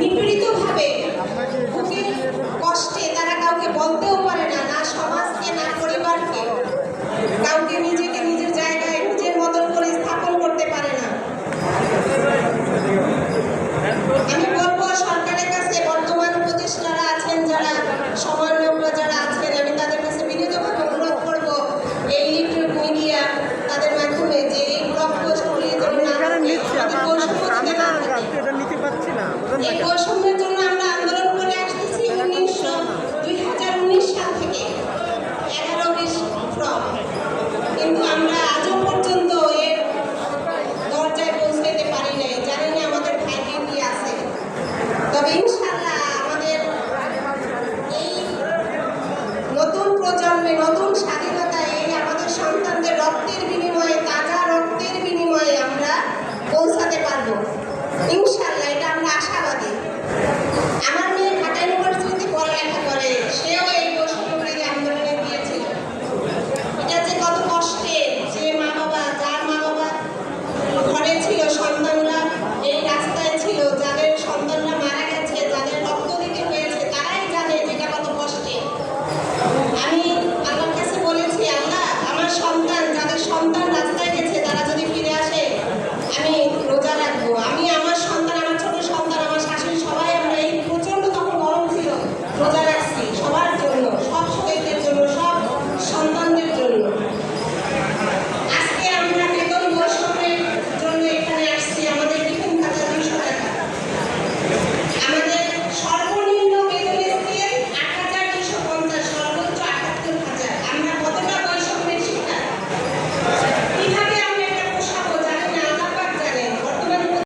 নিপীড়িতভাবে কষ্টে তারা কাউকে বলতেও পারে না না সমাজকে না পরিবারকে। কাউকে নিজেকে নিজের জায়গায় নিজের মতন করে স্থাপন করতে পারে না। আমি বলব সরকারের কাছে বর্তমান উপদেষ্টারা আছেন যারা সমন্বয়করা যারা আছেন আমি তাদের কাছে বিনীতভাবে অনুরোধ করব এই মিডিয়া তাদের মাধ্যমে যে এই ব্লগ পোস্টগুলি যেমন আমাদের তবে ইনশাল্লাহ আমাদের এই নতুন প্রজন্মের